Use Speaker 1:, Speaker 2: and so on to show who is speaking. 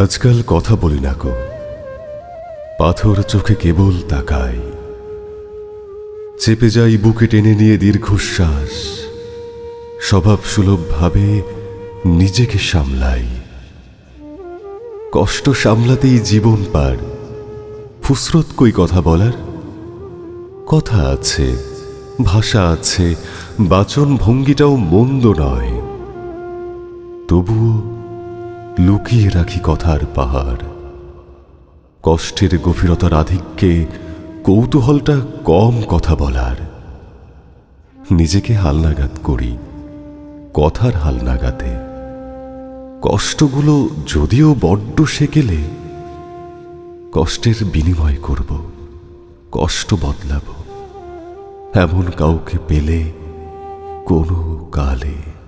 Speaker 1: আজকাল কথা বলি না গো। পাথর চোখে কেবল তাকাই। চেপে যাই বুকে টেনে নিয়ে দীর্ঘশ্বাস। স্বভাব সুলভ ভাবে নিজেকে সামলাই। কষ্ট সামলাতেই জীবন পার। ফুসরত কই কথা বলার? কথা আছে, ভাষা আছে, বাচন ভঙ্গিটাও মন্দ নয়। তবুও লুকিয়ে রাখি কথার পাহাড়। কষ্টের গভীরতার আধিক্যে কৌতূহলটা কম কথা বলার। নিজেকে হালনাগাদ করি, কথার হালনাগাতে কষ্টগুলো যদিও বড্ড সেকেলে, কষ্টের বিনিময় করব, কষ্ট বদলাব। এমন কাউকে পেলে কোনো কালে।